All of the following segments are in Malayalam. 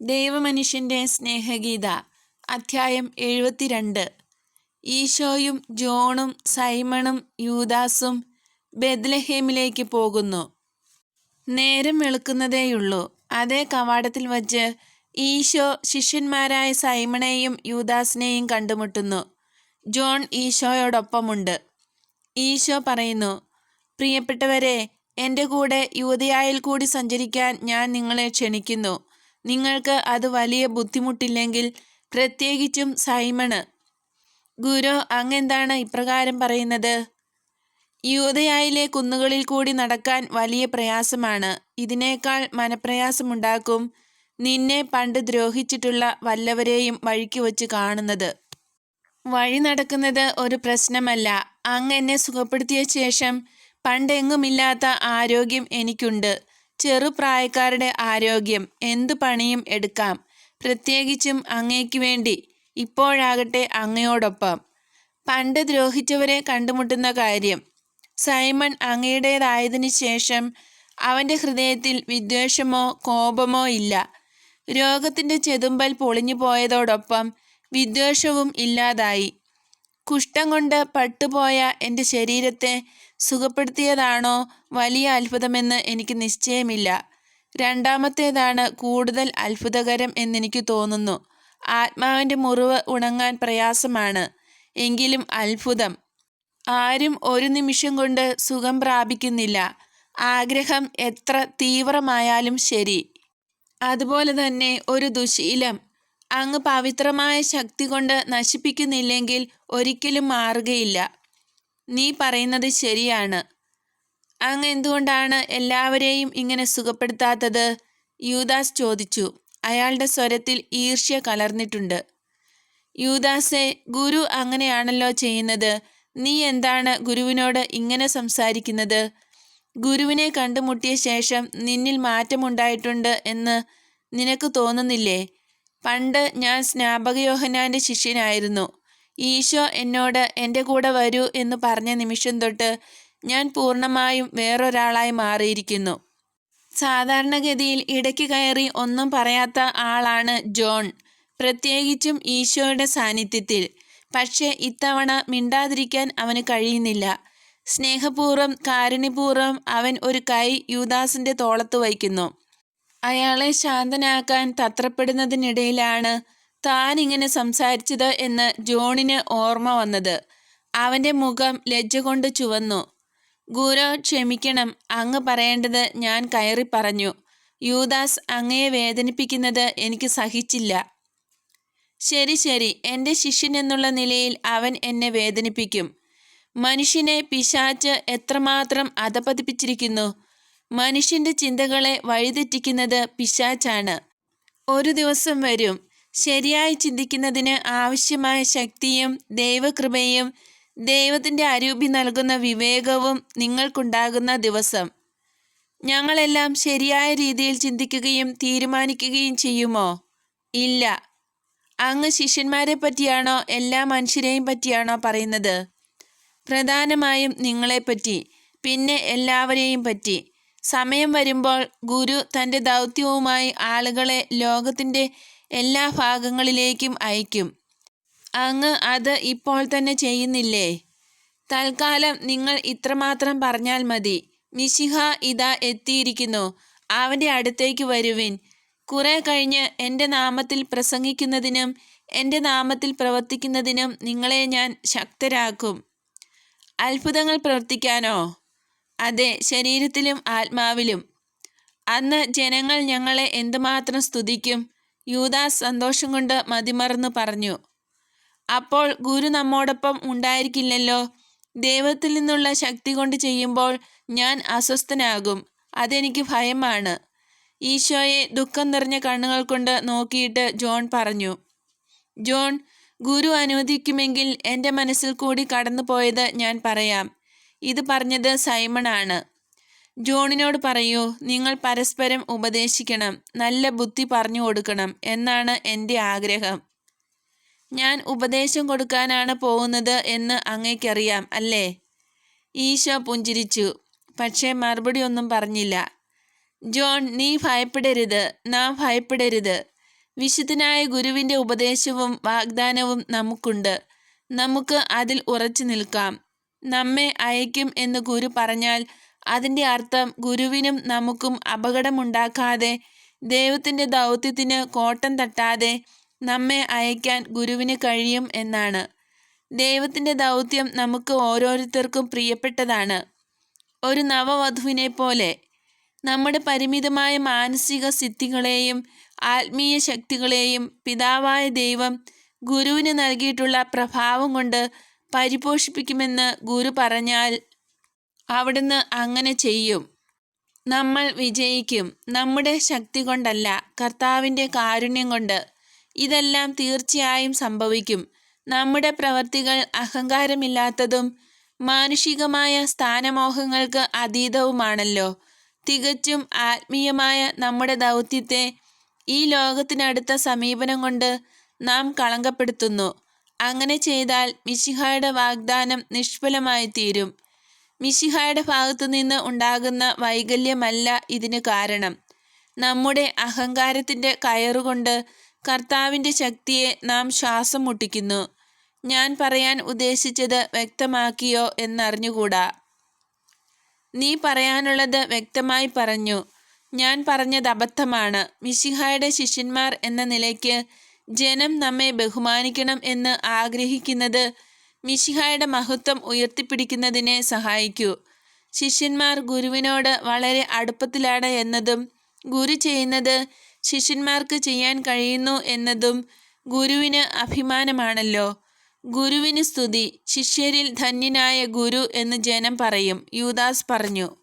ദൈവമനുഷ്യന്റെ സ്നേഹഗീത അധ്യായം എഴുപത്തിരണ്ട്. ഈശോയും ജോണും സൈമണും യൂദാസും ബെത്ലഹേമിലേക്ക് പോകുന്നു. നേരം വെളുക്കുന്നതേയുള്ളൂ. അതേ കവാടത്തിൽ വച്ച് ഈശോ ശിഷ്യന്മാരായ സൈമണേയും യൂദാസിനെയും കണ്ടുമുട്ടുന്നു. ജോൺ ഈശോയോടൊപ്പമുണ്ട്. ഈശോ പറയുന്നു പ്രിയപ്പെട്ടവരെ എന്റെ കൂടെ യുവതിയായിൽ കൂടി സഞ്ചരിക്കാൻ ഞാൻ നിങ്ങളെ ക്ഷണിക്കുന്നു. നിങ്ങൾക്ക് അത് വലിയ ബുദ്ധിമുട്ടില്ലെങ്കിൽ പ്രത്യേകിച്ചും സൈമണ്. ഗുരു അങ്ങെന്താണ് ഇപ്രകാരം പറയുന്നത്? യൂതയായിലെ കുന്നുകളിൽ കൂടി നടക്കാൻ വലിയ പ്രയാസമാണ്. ഇതിനേക്കാൾ മനപ്രയാസമുണ്ടാക്കും നിന്നെ പണ്ട് ദ്രോഹിച്ചിട്ടുള്ള വല്ലവരെയും വഴിക്ക് വച്ച് കാണുന്നത്. വഴി നടക്കുന്നത് ഒരു പ്രശ്നമല്ല. അങ്ങ് എന്നെ സുഖപ്പെടുത്തിയ ശേഷം പണ്ടെങ്ങുമില്ലാത്ത ആരോഗ്യം എനിക്കുണ്ട്. ചെറുപ്രായക്കാരുടെ ആരോഗ്യം എന്തു പണിയും എടുക്കാം. പ്രത്യേകിച്ചും അങ്ങയ്ക്ക് വേണ്ടി. ഇപ്പോഴാകട്ടെ അങ്ങയോടൊപ്പം. പണ്ട് ദ്രോഹിച്ചവരെ കണ്ടുമുട്ടുന്ന കാര്യം. സൈമൺ അങ്ങയുടേതായതിനു ശേഷം അവന്റെ ഹൃദയത്തിൽ വിദ്വേഷമോ കോപമോ ഇല്ല. രോഗത്തിന്റെ ചെതുമ്പൽ പൊളിഞ്ഞു പോയതോടൊപ്പം വിദ്വേഷവും ഇല്ലാതായി. കുഷ്ഠം കൊണ്ട് പട്ടുപോയ എന്റെ ശരീരത്തെ സുഖപ്പെടുത്തിയതാണോ? വലിയ അത്ഭുതമെന്ന് എനിക്ക് നിശ്ചയമില്ല. രണ്ടാമത്തേതാണ് കൂടുതൽ അത്ഭുതകരം എന്നെനിക്ക് തോന്നുന്നു. ആത്മാവിന്റെ മുറിവ് ഉണങ്ങാൻ പ്രയാസമാണ്. എങ്കിലും അത്ഭുതം. ആരും ഒരു നിമിഷം കൊണ്ട് സുഖം പ്രാപിക്കുന്നില്ല. ആഗ്രഹം എത്ര തീവ്രമായാലും ശരി. അതുപോലെ തന്നെ ഒരു ദുശീലം. അങ്ങ് പവിത്രമായ ശക്തി കൊണ്ട് നശിപ്പിക്കുന്നില്ലെങ്കിൽ ഒരിക്കലും മാറുകയില്ല. നീ പറയുന്നത് ശരിയാണ്. അങ്ങ് എന്തുകൊണ്ടാണ് എല്ലാവരെയും ഇങ്ങനെ സുഖപ്പെടുത്താത്തത്? യൂദാസ് ചോദിച്ചു. അയാളുടെ സ്വരത്തിൽ ഈർഷ്യ കലർന്നിട്ടുണ്ട്. യൂദാസെ ഗുരു അങ്ങനെയാണല്ലോ ചെയ്യുന്നത്. നീ എന്താണ് ഗുരുവിനോട് ഇങ്ങനെ സംസാരിക്കുന്നത്? ഗുരുവിനെ കണ്ടുമുട്ടിയ ശേഷം നിന്നിൽ മാറ്റമുണ്ടായിട്ടുണ്ട് എന്ന് നിനക്ക് തോന്നുന്നില്ലേ? പണ്ട് ഞാൻ സ്നാപകയോഹനാന്റെ ശിഷ്യനായിരുന്നു. ഈശോ എന്നോട് എന്റെ കൂടെ വരൂ എന്ന് പറഞ്ഞ നിമിഷം തൊട്ട് ഞാൻ പൂർണമായും വേറൊരാളായി മാറിയിരിക്കുന്നു. സാധാരണഗതിയിൽ ഇടയ്ക്ക് കയറി ഒന്നും പറയാത്ത ആളാണ് ജോൺ. പ്രത്യേകിച്ചും ഈശോയുടെ സാന്നിധ്യത്തിൽ. പക്ഷേ ഇത്തവണ മിണ്ടാതിരിക്കാൻ അവന് കഴിയുന്നില്ല. സ്നേഹപൂർവം കാരുണ്യപൂർവം അവൻ ഒരു കൈ യൂദാസിന്റെ തോളത്ത് വയ്ക്കുന്നു. അയാളെ ശാന്തനാക്കാൻ തത്രപ്പെടുന്നതിനിടയിലാണ് താൻ ഇങ്ങനെ സംസാരിച്ചത് എന്ന് ജോണിന് ഓർമ്മ വന്നത്. അവന്റെ മുഖം ലജ്ജ കൊണ്ട് ചുവന്നു. ഗുരു ക്ഷമിക്കണം. അങ്ങ് പറയേണ്ടത് ഞാൻ കയറി പറഞ്ഞു. യൂദാസ് അങ്ങയെ വേദനിപ്പിക്കുന്നത് എനിക്ക് സഹിച്ചില്ല. ശരി ശരി. എന്റെ ശിഷ്യൻ എന്നുള്ള നിലയിൽ അവൻ എന്നെ വേദനിപ്പിക്കും. മനുഷ്യനെ പിശാച്ച് എത്രമാത്രം അധപതിപ്പിച്ചിരിക്കുന്നു. മനുഷ്യന്റെ ചിന്തകളെ വഴിതെറ്റിക്കുന്നത് പിശാച്ചാണ്. ഒരു ദിവസം വരും. ശരിയായി ചിന്തിക്കുന്നതിന് ആവശ്യമായ ശക്തിയും ദൈവകൃപയും ദൈവത്തിന്റെ അരൂപി നൽകുന്ന വിവേകവും നിങ്ങൾക്കുണ്ടാകുന്ന ദിവസം. ഞങ്ങളെല്ലാം ശരിയായ രീതിയിൽ ചിന്തിക്കുകയും തീരുമാനിക്കുകയും ചെയ്യുമോ? ഇല്ല. അങ്ങ് ശിഷ്യന്മാരെ പറ്റിയാണോ എല്ലാ മനുഷ്യരെയും പറ്റിയാണോ പറയുന്നത്? പ്രധാനമായും നിങ്ങളെപ്പറ്റി പിന്നെ എല്ലാവരെയും പറ്റി. സമയം വരുമ്പോൾ ഗുരു തന്റെ ദൗത്യവുമായി ആളുകളെ ലോകത്തിന്റെ എല്ലാ ഭാഗങ്ങളിലേക്കും അയക്കും അങ്ങ് അത് ഇപ്പോൾ തന്നെ ചെയ്യുന്നില്ലേ? തൽക്കാലം നിങ്ങൾ ഇത്രമാത്രം പറഞ്ഞാൽ മതി. മിശിഹ ഇതാ എത്തിയിരിക്കുന്നു. അവന്റെ അടുത്തേക്ക് വരുവിൻ. കുറെ കഴിഞ്ഞ് എന്റെ നാമത്തിൽ പ്രസംഗിക്കുന്നതിനും എന്റെ നാമത്തിൽ പ്രവർത്തിക്കുന്നതിനും നിങ്ങളെ ഞാൻ ശക്തരാക്കും. അത്ഭുതങ്ങൾ പ്രവർത്തിക്കാനോ? അതെ ശരീരത്തിലും ആത്മാവിലും. അന്ന് ജനങ്ങൾ ഞങ്ങളെ എന്തുമാത്രം സ്തുതിക്കും? യൂദാസ് സന്തോഷം കൊണ്ട് മതിമറന്ന് പറഞ്ഞു അപ്പോൾ ഗുരു നമ്മോടൊപ്പം ഉണ്ടായിരിക്കില്ലല്ലോ. ദൈവത്തിൽ നിന്നുള്ള ശക്തി കൊണ്ട് ചെയ്യുമ്പോൾ ഞാൻ അസ്വസ്ഥനാകും. അതെനിക്ക് ഭയമാണ്. ഈശോയെ ദുഃഖം നിറഞ്ഞ കണ്ണുകൾ കൊണ്ട് നോക്കിയിട്ട് ജോൺ പറഞ്ഞു ജോൺ ഗുരു അനുവദിക്കുമെങ്കിൽ എന്റെ മനസ്സിൽ കൂടി കടന്നുപോയത് ഞാൻ പറയാം. ഇത് പറഞ്ഞത് സൈമണാണ്. ജോണിനോട് പറയൂ നിങ്ങൾ പരസ്പരം ഉപദേശിക്കണം നല്ല ബുദ്ധി പറഞ്ഞു കൊടുക്കണം എന്നാണ് എന്റെ ആഗ്രഹം. ഞാൻ ഉപദേശം കൊടുക്കാനാണ് പോകുന്നത് എന്ന് അങ്ങേക്കറിയാം അല്ലേ? ഈശോ പുഞ്ചിരിച്ചു. പക്ഷേ മറുപടി ഒന്നും പറഞ്ഞില്ല. ജോൺ നീ ഭയപ്പെടരുത് നാം ഭയപ്പെടരുത്. വിശുദ്ധനായ ഗുരുവിന്റെ ഉപദേശവും വാഗ്ദാനവും നമുക്കുണ്ട്. നമുക്ക് അതിൽ ഉറച്ചു നിൽക്കാം. നമ്മെ അയക്കും എന്ന് ഗുരു പറഞ്ഞാൽ അതിന്റെ അർത്ഥം ഗുരുവിനും നമുക്കും അപകടമുണ്ടാക്കാതെ ദൈവത്തിന്റെ ദൗത്യത്തിന് കോട്ടം തട്ടാതെ നമ്മെ അയക്കാൻ ഗുരുവിന് കഴിയും എന്നാണ്. ദൈവത്തിന്റെ ദൗത്യം നമുക്ക് ഓരോരുത്തർക്കും പ്രിയപ്പെട്ടതാണ്. ഒരു നവവധുവിനെ പോലെ നമ്മുടെ പരിമിതമായ മാനസിക സിദ്ധികളെയും ആത്മീയ ശക്തികളെയും പിതാവായ ദൈവം ഗുരുവിന് നൽകിയിട്ടുള്ള പ്രഭാവം കൊണ്ട് പരിപോഷിപ്പിക്കുമെന്ന് ഗുരു പറഞ്ഞാൽ അവിടുന്ന് അങ്ങനെ ചെയ്യും. നമ്മൾ വിജയിക്കും. നമ്മുടെ ശക്തി കൊണ്ടല്ല കർത്താവിന്റെ കാരുണ്യം കൊണ്ട്. ഇതെല്ലാം തീർച്ചയായും സംഭവിക്കും. നമ്മുടെ പ്രവർത്തികൾ അഹങ്കാരമില്ലാത്തതും മാനുഷികമായ സ്ഥാനമോഹങ്ങൾക്ക് അതീതവുമാണല്ലോ. തികച്ചും ആത്മീയമായ നമ്മുടെ ദൗത്യത്തെ ഈ ലോകത്തിനടുത്ത സമീപനം കൊണ്ട് നാം കളങ്കപ്പെടുത്തുന്നു. അങ്ങനെ ചെയ്താൽ മിശിഹായുടെ വാഗ്ദാനം നിഷ്ഫലമായി തീരും മിശിഹായുടെ ഭാഗത്തു നിന്ന് ഉണ്ടാകുന്ന വൈകല്യമല്ല ഇതിന് കാരണം. നമ്മുടെ അഹങ്കാരത്തിന്റെ കയറുകൊണ്ട് കർത്താവിന്റെ ശക്തിയെ നാം ശ്വാസം മുട്ടിക്കുന്നു. ഞാൻ പറയാൻ ഉദ്ദേശിച്ചത് വ്യക്തമാക്കിയോ എന്നറിഞ്ഞുകൂടാ. നീ പറയാനുള്ളത് വ്യക്തമായി പറഞ്ഞു. ഞാൻ പറഞ്ഞത് അബദ്ധമാണ്. മിശിഹായുടെ ശിഷ്യന്മാർ എന്ന നിലയ്ക്ക് ജനം നമ്മെ ബഹുമാനിക്കണം എന്ന് ആഗ്രഹിക്കുന്നത് മിശിഹായുടെ മഹത്വം ഉയർത്തിപ്പിടിക്കുന്നതിനെ സഹായിക്കൂ. ശിഷ്യന്മാർ ഗുരുവിനോട് വളരെ അടുപ്പത്തിലാണ് എന്നതും ഗുരു ചെയ്യുന്നത് ശിഷ്യന്മാർക്ക് ചെയ്യാൻ കഴിയുന്നു എന്നതും ഗുരുവിന് അഭിമാനമാണല്ലോ. ഗുരുവിന് സ്തുതി ശിഷ്യരിൽ ധന്യനായ ഗുരു എന്ന് ജനം പറയും. യൂദാസ് പറഞ്ഞു.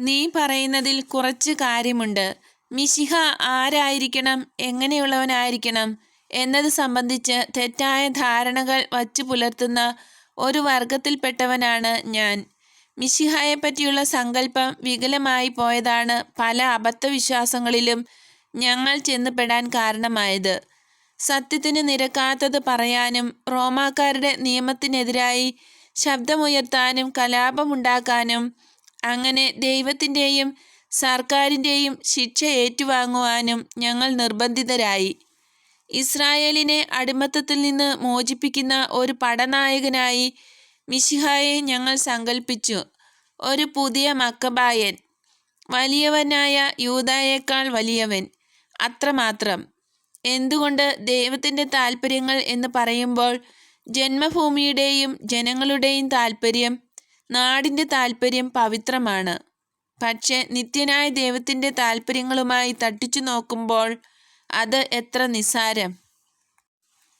നീ പറയുന്നതിൽ കുറച്ച് കാര്യമുണ്ട്. മിശിഹ ആരായിരിക്കണം? എങ്ങനെയുള്ളവനായിരിക്കണം? എന്നത് സംബന്ധിച്ച് തെറ്റായ ധാരണകൾ വച്ചു പുലർത്തുന്ന ഒരു വർഗത്തിൽപ്പെട്ടവനാണ് ഞാൻ. മിശിഹായെപ്പറ്റിയുള്ള സങ്കല്പം വികലമായി പോയതാണ് പല അബദ്ധവിശ്വാസങ്ങളിലും ഞങ്ങൾ ചെന്നുപെടാൻ കാരണമായത്. സത്യത്തിന് നിരക്കാത്തത് പറയാനും റോമാക്കാരുടെ നിയമത്തിനെതിരായി ശബ്ദമുയർത്താനും കലാപമുണ്ടാക്കാനും അങ്ങനെ ദൈവത്തിന്റെയും സർക്കാരിന്റെയും ശിക്ഷ ഏറ്റുവാങ്ങുവാനും ഞങ്ങൾ നിർബന്ധിതരായി. ഇസ്രായേലിനെ അടിമത്തത്തിൽ നിന്ന് മോചിപ്പിക്കുന്ന ഒരു പടനായകനായി മിശിഹായെ ഞങ്ങൾ സങ്കല്പിച്ചു ഒരു പുതിയ മക്കബായൻ വലിയവനായ യൂതായേക്കാൾ വലിയവൻ അത്രമാത്രം. എന്തുകൊണ്ട് ദൈവത്തിന്റെ താല്പര്യങ്ങൾ എന്ന് പറയുമ്പോൾ ജന്മഭൂമിയുടെയും ജനങ്ങളുടെയും താല്പര്യം നാടിന്റെ താല്പര്യം പവിത്രമാണ്. പക്ഷെ നിത്യനായ ദൈവത്തിന്റെ താല്പര്യങ്ങളുമായി തട്ടിച്ചു നോക്കുമ്പോൾ അത് എത്ര നിസാരം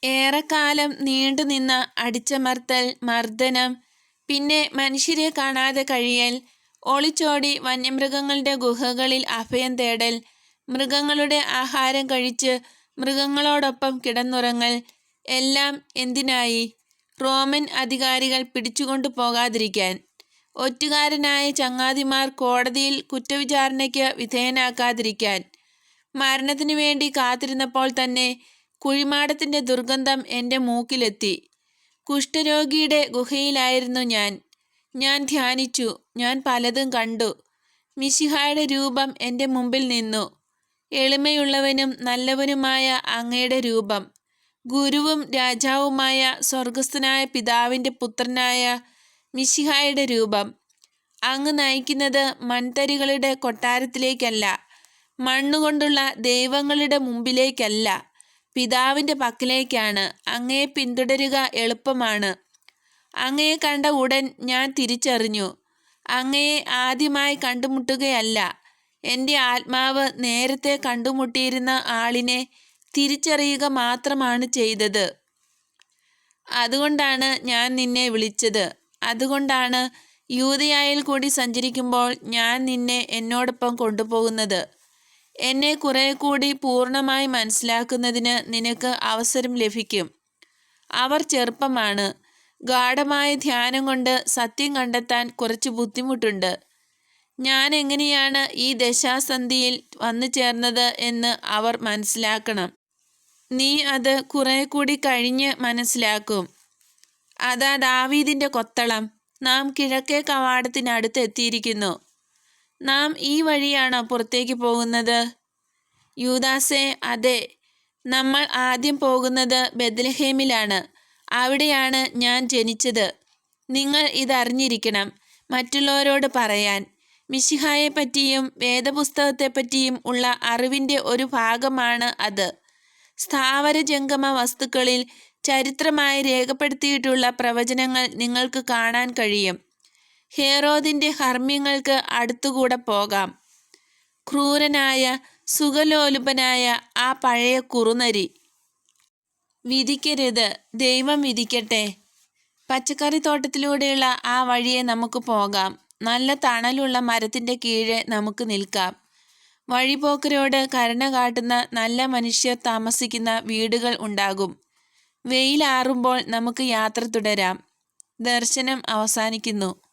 ഏറെക്കാലം നീണ്ടുനിന്ന അടിച്ചമർത്തൽ മർദ്ദനം പിന്നെ മനുഷ്യരെ കാണാതെ കഴിയൽ ഒളിച്ചോടി വന്യമൃഗങ്ങളുടെ ഗുഹകളിൽ അഭയം തേടൽ മൃഗങ്ങളുടെ ആഹാരം കഴിച്ച് മൃഗങ്ങളോടൊപ്പം കിടന്നുറങ്ങൽ എല്ലാം എന്തിനായി? റോമൻ അധികാരികൾ പിടിച്ചുകൊണ്ടു പോകാതിരിക്കാൻ. ഒറ്റുകാരനായ ചങ്ങാതിമാർ കോടതിയിൽ കുറ്റവിചാരണയ്ക്ക് വിധേയനാക്കാതിരിക്കാൻ. മരണത്തിനു വേണ്ടി കാത്തിരുന്നപ്പോൾ തന്നെ കുഴിമാടത്തിന്റെ ദുർഗന്ധം എന്റെ മൂക്കിലെത്തി. കുഷ്ഠരോഗിയുടെ ഗുഹയിലായിരുന്നു ഞാൻ. ഞാൻ ധ്യാനിച്ചു. ഞാൻ പലതും കണ്ടു. മിശിഹായുടെ രൂപം എന്റെ മുമ്പിൽ നിന്നു. എളിമയുള്ളവനും നല്ലവനുമായ അങ്ങയുടെ രൂപം. ഗുരുവും രാജാവുമായ സ്വർഗസ്ഥനായ പിതാവിന്റെ പുത്രനായ മിശിഹായുടെ രൂപം. അങ്ങ് നയിക്കുന്നത് മൺതരികളുടെ കൊട്ടാരത്തിലേക്കല്ല. മണ്ണുകൊണ്ടുള്ള ദൈവങ്ങളുടെ മുമ്പിലേക്കല്ല പിതാവിന്റെ പക്കലേക്കാണ്. അങ്ങയെ പിന്തുടരുക എളുപ്പമാണ്. അങ്ങയെ കണ്ട ഉടൻ ഞാൻ തിരിച്ചറിഞ്ഞു. അങ്ങയെ ആദ്യമായി കണ്ടുമുട്ടുകയല്ല എന്റെ ആത്മാവ് നേരത്തെ കണ്ടുമുട്ടിയിരുന്ന ആളിനെ തിരിച്ചറിയുക മാത്രമാണ് ചെയ്തത്. അതുകൊണ്ടാണ് ഞാൻ നിന്നെ വിളിച്ചത്. അതുകൊണ്ടാണ് യൂതയായിൽ കൂടി സഞ്ചരിക്കുമ്പോൾ ഞാൻ നിന്നെ എന്നോടൊപ്പം കൊണ്ടുപോകുന്നത്. എന്നെ കുറെ കൂടി പൂർണമായി മനസ്സിലാക്കുന്നതിന് നിനക്ക് അവസരം ലഭിക്കും. അവർ ചെറുപ്പമാണ്. ഗാഠമായ ധ്യാനം കൊണ്ട് സത്യം കണ്ടെത്താൻ കുറച്ച് ബുദ്ധിമുട്ടുണ്ട്. ഞാൻ എങ്ങനെയാണ് ഈ ദശാസന്ധിയിൽ വന്നു ചേർന്നത് എന്ന് അവർ മനസ്സിലാക്കണം. നീ അത് കുറെ കൂടി കഴിഞ്ഞ് മനസ്സിലാക്കും. അതാ ദാവീദിന്റെ കൊത്തളം. നാം കിഴക്കേ കവാടത്തിനടുത്ത് എത്തിയിരിക്കുന്നു. നാം ഈ വഴിയാണോ പുറത്തേക്ക് പോകുന്നത്? യൂദാസെ അതെ. നമ്മൾ ആദ്യം പോകുന്നത് ബെത്ലഹേമിലാണ് അവിടെയാണ് ഞാൻ ജനിച്ചത്. നിങ്ങൾ ഇതറിഞ്ഞിരിക്കണം. മറ്റുള്ളവരോട് പറയാൻ. മിശിഹായെപ്പറ്റിയും വേദപുസ്തകത്തെപ്പറ്റിയും ഉള്ള അറിവിന്റെ ഒരു ഭാഗമാണ് അത്. സ്ഥാവര ജംഗമ വസ്തുക്കളിൽ ചരിത്രമായി രേഖപ്പെടുത്തിയിട്ടുള്ള പ്രവചനങ്ങൾ നിങ്ങൾക്ക് കാണാൻ കഴിയും. ഹേറോദിന്റെ ഹർമ്മ്യങ്ങൾക്ക് അടുത്തുകൂടെ പോകാം. ക്രൂരനായ സുഖലോലുപനായ ആ പഴയ കുറുനരി. വിധിക്കരുത് ദൈവം വിധിക്കട്ടെ. പച്ചക്കറി തോട്ടത്തിലൂടെയുള്ള ആ വഴിയെ നമുക്ക് പോകാം. നല്ല തണലുള്ള മരത്തിന്റെ കീഴെ നമുക്ക് നിൽക്കാം. വഴിപോക്കരോട് കരുണ കാട്ടുന്ന നല്ല മനുഷ്യർ താമസിക്കുന്ന വീടുകൾ ഉണ്ടാകും. വെയിലാറുമ്പോൾ നമുക്ക് യാത്ര തുടരാം. ദർശനം അവസാനിക്കുന്നു.